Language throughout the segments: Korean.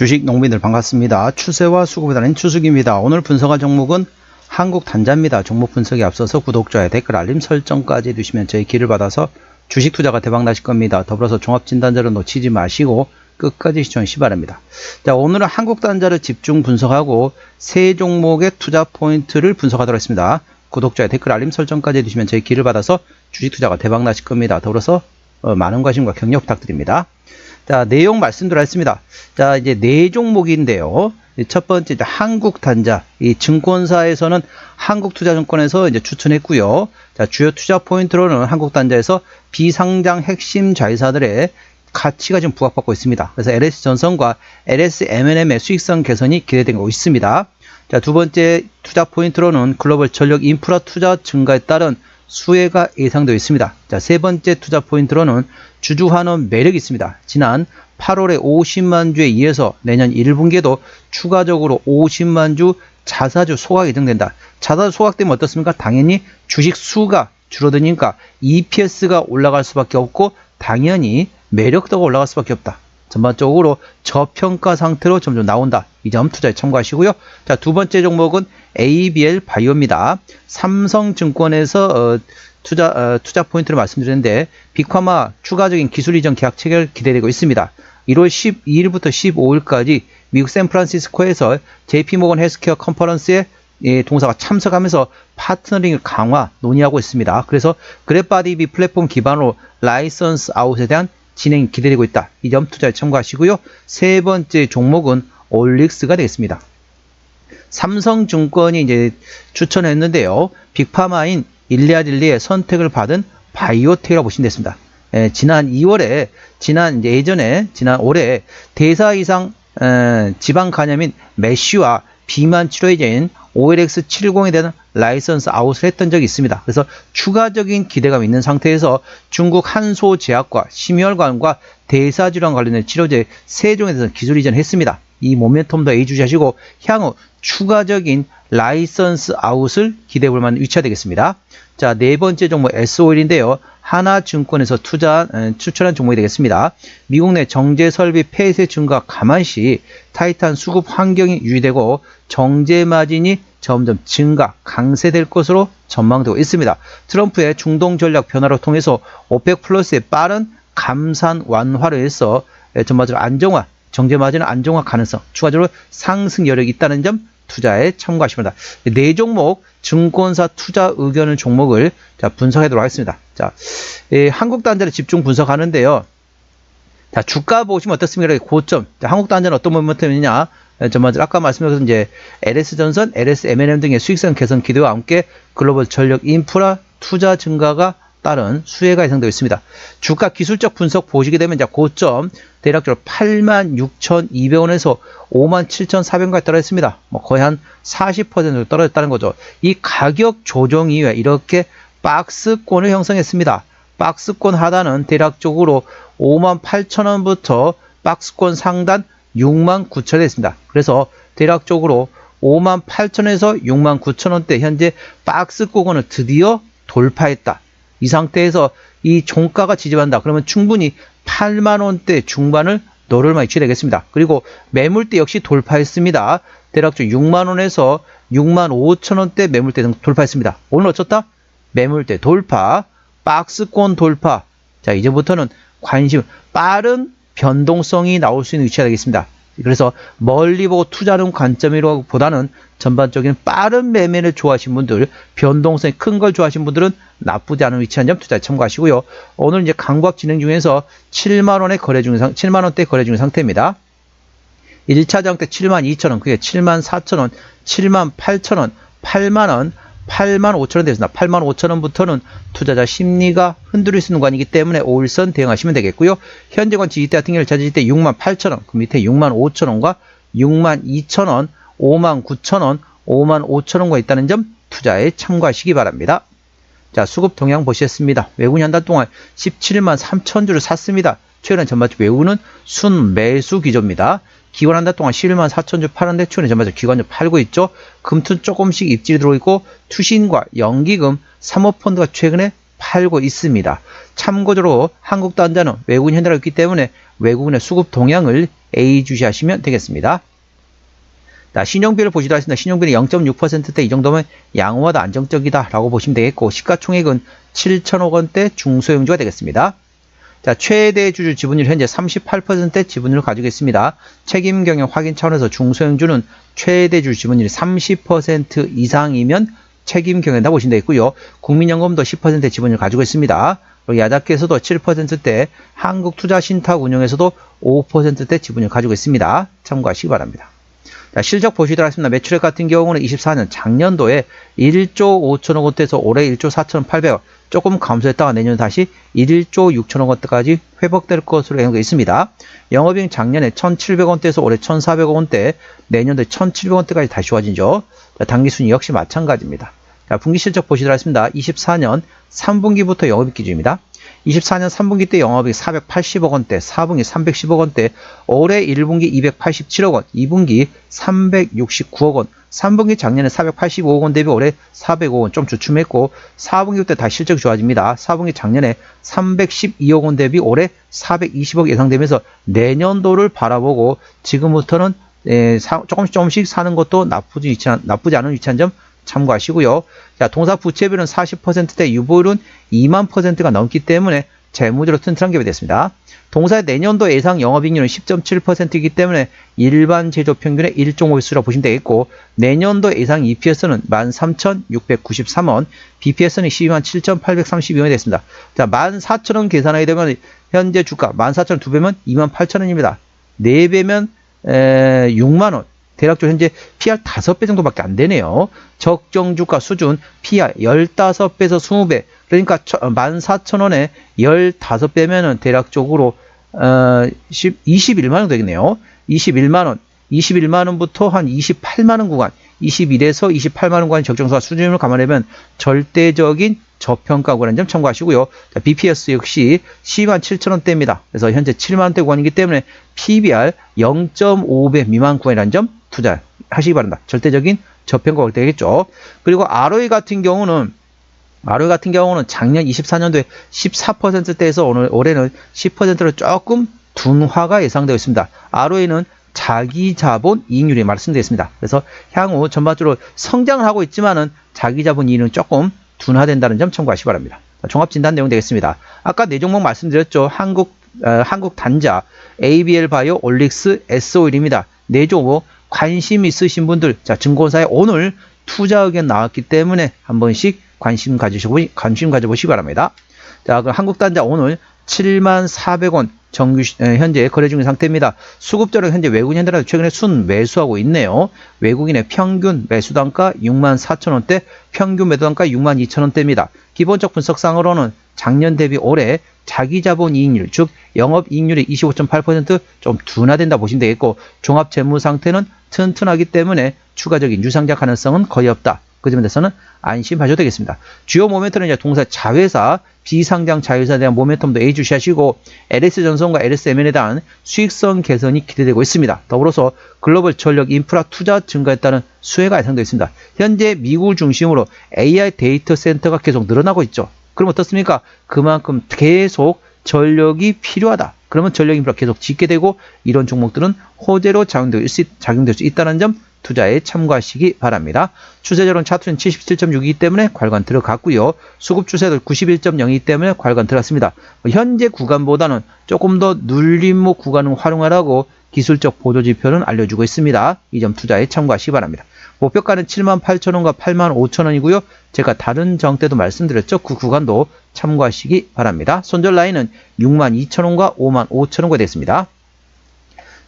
주식 농민들 반갑습니다. 추세와 수급에 달린 추석입니다. 오늘 분석할 종목은 한국 단자입니다. 종목 분석에 앞서서 구독자의 댓글 알림 설정까지 해두시면 저희 길을 받아서 주식 투자가 대박 나실 겁니다. 더불어서 종합 진단자를 놓치지 마시고 끝까지 기 바랍니다. 자, 오늘은 한국 단자를 집중 분석하고 세 종목의 투자 포인트를 분석하도록 하겠습니다. 구독자의 댓글 알림 설정까지 해두시면 저희 길을 받아서 주식 투자가 대박 나실 겁니다. 더불어서 어, 많은 관심과 격려 부탁드립니다. 자, 내용 말씀드렸습니다. 자, 이제 네 종목인데요. 첫 번째 한국 단자, 이 증권사에서는 한국투자증권에서 이제 추천했고요. 자, 주요 투자 포인트로는 한국 단자에서 비상장 핵심 자회사들의 가치가 지금 부각받고 있습니다. 그래서 LS 전선과 LS M&M의 수익성 개선이 기대되고 있습니다. 자, 두 번째 투자 포인트로는 글로벌 전력 인프라 투자 증가에 따른 수혜가 예상되어 있습니다. 자, 세 번째 투자 포인트로는 주주환원 매력이 있습니다. 지난 8월에 50만 주에 이어서 내년 1분기에도 추가적으로 50만 주 자사주 소각 예정된다. 자사주 소각되면 어떻습니까? 당연히 주식 수가 줄어드니까 EPS가 올라갈 수밖에 없고 당연히 매력도가 올라갈 수밖에 없다. 전반적으로 저평가 상태로 점점 나온다. 이 점 투자에 참고하시고요. 자, 두 번째 종목은 ABL 바이오입니다. 삼성증권에서 어, 투자 어, 투자 포인트를 말씀드렸는데 비카마 추가적인 기술 이전 계약 체결 기대되고 있습니다. 1월 12일부터 15일까지 미국 샌프란시스코에서 JP모건 헬스케어 컨퍼런스에 예, 동사가 참석하면서 파트너링을 강화 논의하고 있습니다. 그래서 그랩바디비 플랫폼 기반으로 라이선스 아웃에 대한 진행 기대되고 있다. 이 점 투자에 참고하시고요. 세 번째 종목은 올릭스가 되겠습니다. 삼성증권이 이제 추천했는데요. 빅파마인 일리아딜리의 선택을 받은 바이오텍이라고 보시면 됐습니다. 예, 지난 2월에 지난 예전에 지난 올해 대사 이상 에, 지방 간염인 메쉬와 비만 치료제인 OLX70에 대한 라이선스 아웃을 했던 적이 있습니다. 그래서 추가적인 기대감이 있는 상태에서 중국 한소제약과 심혈관과 대사질환 관련된 치료제 세종에 대해서 기술 이전했습니다. 이 모멘텀도 예의주시하시고 향후 추가적인 라이선스 아웃을 기대해 볼 만한 위치가 되겠습니다. 자, 네 번째 종목 S5일인데요. 하나증권에서 투자 추천한 종목이 되겠습니다. 미국 내 정제 설비 폐쇄 증가 감안 시 타이탄 수급 환경이 유지되고 정제 마진이 점점 증가 강세될 것으로 전망되고 있습니다. 트럼프의 중동 전략 변화로 통해서 오펙 플러스의 빠른 감산 완화를 해서 전반적으로 안정화 정제 마진은 안정화 가능성, 추가적으로 상승 여력이 있다는 점 투자에 참고하시면 됩니다. 네 종목 증권사 투자 의견을 종목을 자, 분석하도록 하겠습니다. 자, 예, 한국 단자를 집중 분석하는데요. 자, 주가 보시면 어떻습니까? 고점. 자, 한국 단자는 어떤 모멘텀이냐? 저 먼저 아까 말씀드린 이제 LS 전선, LS M&M 등의 수익성 개선 기대와 함께 글로벌 전력 인프라 투자 증가가 따른 수혜가 예상되어 있습니다. 주가 기술적 분석 보시게 되면 이제 고점 대략적으로 86,200원에서 57,400원까지 떨어졌습니다. 뭐 거의 한 40% 떨어졌다는 거죠. 이 가격 조정 이후에 이렇게 박스권을 형성했습니다. 박스권 하단은 대략적으로 58,000원부터 박스권 상단 69,000원 됐습니다. 그래서 대략적으로 58,000원에서 69,000원대 현재 박스권을 드디어 돌파했다. 이 상태에서 이 종가가 지지한다. 그러면 충분히 8만 원대 중반을 노를 많이 취야 되겠습니다. 그리고 매물대 역시 돌파했습니다. 대략적으로 6만 원에서 6만 5천 원대 매물대 등 돌파했습니다. 오늘 어쩌다? 매물대 돌파, 박스권 돌파. 자, 이제부터는 관심 빠른 변동성이 나올 수 있는 위치가 되겠습니다. 그래서 멀리 보고 투자하는 관점이라보다는 전반적인 빠른 매매를 좋아하시는 분들, 변동성이 큰 걸 좋아하시는 분들은 나쁘지 않은 위치한 점 투자에 참고하시고요. 오늘 이제 강박 진행 중에서 7만 원에 거래 중인 상, 7만 원대 거래 중인 상태입니다. 1차 장때 7만 2천 원, 그게 7만 4천 원, 7만 8천 원, 8만 원, 8만 5천 원 되겠습니다. 8만 5천 원부터는 투자자 심리가 흔들릴 수 있는 관이기 때문에 5일선 대응하시면 되겠고요. 현재관 지지대 같은 경우를 찾으실 때 6만 8천 원, 그 밑에 6만 5천 원과 6만 2천 원, 5만 9천 원, 5만 5천 원과 있다는 점 투자에 참고하시기 바랍니다. 자, 수급 동향 보시겠습니다. 외국인 한 달 동안 17만 3천 주를 샀습니다. 최근 전반적 외국은 순매수 기조입니다. 기관 한 달 동안 11만 4천 주 파는데 최근에 전반적 기관주 팔고 있죠. 금투 조금씩 입질이 들어오고 투신과 연기금, 사모펀드가 최근에 팔고 있습니다. 참고적으로 한국 단자는 외국인 현대가 있기 때문에 외국인의 수급 동향을 A 주시하시면 되겠습니다. 자, 신용비를 보시도록 하겠습니다. 신용비는 0.6%대 이 정도면 양호하다 안정적이다 라고 보시면 되겠고 시가총액은 7천억 원대 중소형주가 되겠습니다. 자, 최대 주주 지분율 현재 38%의 지분율을 가지고 있습니다. 책임 경영 확인 차원에서 중소형주는 최대 주주 지분율이 30% 이상이면 책임 경영이다 보시면 되겠고요. 국민연금도 10%의 지분율을 가지고 있습니다. 야자께서도 7%대, 한국투자신탁운용에서도 5%대 지분율을 가지고 있습니다. 참고하시기 바랍니다. 자, 실적 보시도록 하겠습니다. 매출액 같은 경우는 24년 작년도에 1조 5천억 원대에서 올해 1조 4천 8백억 조금 감소했다가 내년 다시 1조 6천억 원대까지 회복될 것으로 예상되어 있습니다. 영업이익 작년에 1,700원대에서 올해 1,400억 원대, 내년도에 1,700억 원대까지 다시 좋아지죠. 당기순위 역시 마찬가지입니다. 자, 분기 실적 보시도록 하겠습니다. 24년 3분기부터 영업이익 기준입니다. 24년 3분기 때 영업이익 480억 원대, 4분기 310억 원대, 올해 1분기 287억 원, 2분기 369억 원, 3분기 작년에 485억 원 대비 올해 405억 원 좀 주춤했고 4분기 때 다시 실적이 좋아집니다. 4분기 작년에 312억 원 대비 올해 420억 예상되면서 내년도를 바라보고 지금부터는 에, 사, 조금씩 조금씩 사는 것도 나쁘지 않은 위치한 점 참고하시고요. 자, 동사 부채비율은 40%대 유보율은 2만 퍼센트가 넘기 때문에 재무적으로 튼튼한 기업이 됐습니다. 동사의 내년도 예상 영업이익률은 10.7%이기 때문에 일반 제조 평균의 1.5수라고 보시면 되겠고 내년도 예상 EPS는 13,693원, BPS는 127,832원이 됐습니다. 자, 14,000원 계산하게 되면 현재 주가 14,000원 2배면 28,000원입니다. 4배면 에, 6만원. 대략적으로 현재 PR 5배 정도밖에 안 되네요. 적정 주가 수준 PR 15배에서 20배. 그러니까 14,000원에 15배면은 대략적으로 어, 10, 21만 원 되겠네요. 21만 원. 21만 원부터 한 28만 원 구간, 21에서 28만 원 구간 적정수와 수준을 감안하면 절대적인 저평가구라는 점 참고하시고요. 자, BPS 역시 12만 7천 원대입니다. 그래서 현재 7만 원대 구간이기 때문에 PBR 0.5배 미만 구간이라는 점 투자하시기 바랍니다. 절대적인 저평가가 되겠죠. 그리고 ROE 같은 경우는 ROE 같은 경우는 작년 24년도에 14%대에서 오늘 올해는 10%로 조금 둔화가 예상되고 있습니다. ROE는 자기 자본 이익률이 말씀되어 있습니다. 그래서 향후 전반적으로 성장을 하고 있지만은 자기 자본 이익은 조금 둔화된다는 점 참고하시기 바랍니다. 종합 진단 내용 되겠습니다. 아까 네 종목 말씀드렸죠. 한국 어, 한국 단자, ABL 바이오, 올릭스, SO일입니다. 네 종목 관심 있으신 분들, 자 증권사에 오늘 투자 의견 나왔기 때문에 한 번씩 관심 가지시고 관심 가져보시기 바랍니다. 자, 그럼 한국 단자 오늘 7만 400원 정규 현재 거래 중인 상태입니다. 수급자는 현재 외국인 현대라도 최근에 순 매수하고 있네요. 외국인의 평균 매수 단가 6만 4천 원대, 평균 매도 단가 6만 2천 원대입니다. 기본적 분석상으로는 작년 대비 올해 자기 자본 이익률, 즉 영업 이익률이 25.8%좀 둔화된다 보시면 되겠고 종합 재무 상태는 튼튼하기 때문에 추가적인 유상자 가능성은 거의 없다. 그 점에 대해서는 안심하셔도 되겠습니다. 주요 모멘텀은 이제 동사 자회사, 비상장 자회사에 대한 모멘텀도 A 주시하시고 LS전선과 LSMN에 대한 수익성 개선이 기대되고 있습니다. 더불어서 글로벌 전력 인프라 투자 증가에 따른 수혜가 예상되어 있습니다. 현재 미국을 중심으로 AI 데이터 센터가 계속 늘어나고 있죠. 그럼 어떻습니까? 그만큼 계속 전력이 필요하다. 그러면 전력 인프라 계속 짓게 되고 이런 종목들은 호재로 작용될 수, 작용될 수 있다는 점 투자에 참고하시기 바랍니다. 추세적으로는 차트는 77.6이기 때문에 괄관 들어갔고요. 수급 추세도 91.0이기 때문에 괄관 들어갔습니다. 현재 구간보다는 조금 더 눌림목 구간을 활용하라고 기술적 보조 지표는 알려주고 있습니다. 이 점 투자에 참고하시기 바랍니다. 목표가는 78,000원과 85,000원이고요. 제가 다른 정 때도 말씀드렸죠. 그 구간도 참고하시기 바랍니다. 손절 라인은 62,000원과 55,000원가 됐습니다.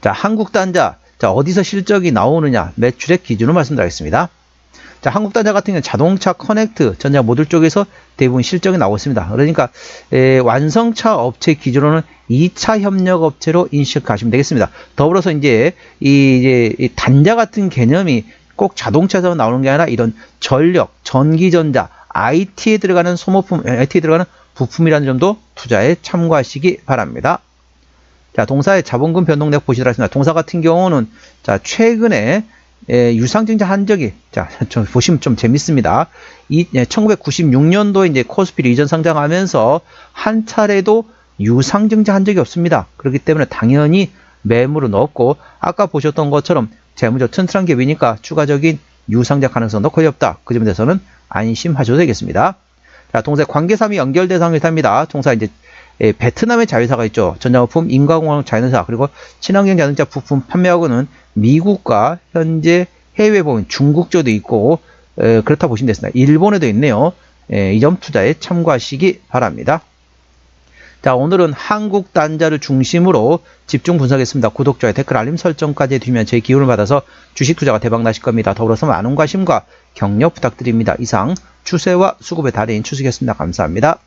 자, 한국단자 자, 어디서 실적이 나오느냐? 매출액 기준으로 말씀드리겠습니다. 자, 한국단자 같은 경우는 자동차 커넥트, 전자 모듈 쪽에서 대부분 실적이 나오고 있습니다. 그러니까 에, 완성차 업체 기준으로는 2차 협력 업체로 인식하시면 되겠습니다. 더불어서 이제 이, 이제 이 단자 같은 개념이 꼭 자동차에서 나오는 게 아니라 이런 전력, 전기전자, IT에 들어가는 소모품, IT에 들어가는 부품이라는 점도 투자에 참고하시기 바랍니다. 자, 동사의 자본금 변동력 보시도록 하겠습니다. 동사 같은 경우는 자, 최근에 예, 유상증자 한적이 자, 좀 보시면 좀 재밌습니다. 이 1996년도에 이제 코스피를 이전 상장하면서 한 차례도 유상증자 한 적이 없습니다. 그렇기 때문에 당연히 매물을 넣었고 아까 보셨던 것처럼 재무적 튼튼한 갭이니까 추가적인 유상자 가능성도 거의 없다. 그 점에 대해서는 안심하셔도 되겠습니다. 자, 동사 관계삼이 연결 대상 회사입니다. 동사 이제 예, 베트남의 자회사가 있죠. 전자부품, 인과공학 자회사, 그리고 친환경 자동차 부품 판매하고는 미국과 현재 해외 보면 중국조도 있고 에, 그렇다 보시면 되겠습니다. 일본에도 있네요. 이점 투자에 참고하시기 바랍니다. 자, 오늘은 한국 단자를 중심으로 집중 분석했습니다. 구독, 좋아요, 댓글, 알림 설정까지 해두면 제 기운을 받아서 주식 투자가 대박 나실 겁니다. 더불어서 많은 관심과 격려 부탁드립니다. 이상 추세와 수급의 달인 추석이었습니다. 감사합니다.